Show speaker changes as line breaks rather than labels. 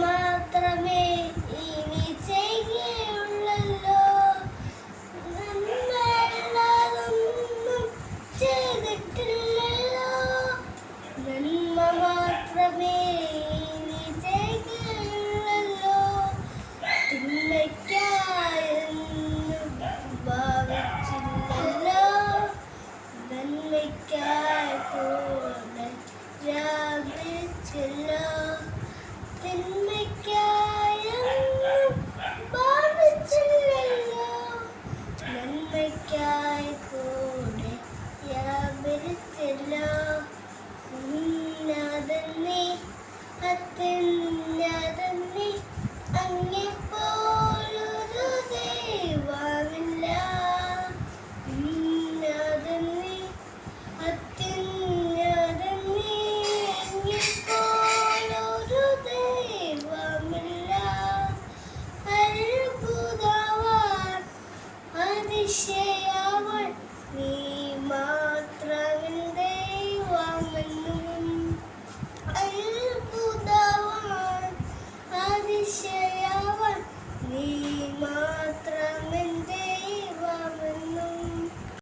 മാത്രമേ ഇനി ചെയ്യുള്ളല്ലോ. നന്മല്ലാതൊന്നും ചെയ്തിട്ടില്ലല്ലോ. നന്മ മാത്രമേ ഇനി ചെയ്യുള്ളല്ലോ. തിന്മയ്ക്കായൊന്നും ഭാവിച്ചില്ലല്ലോ നന്മയ്ക്കായി പോലെ രാവിലെ ചെല്ലോ. തിന്മ I want me, mom.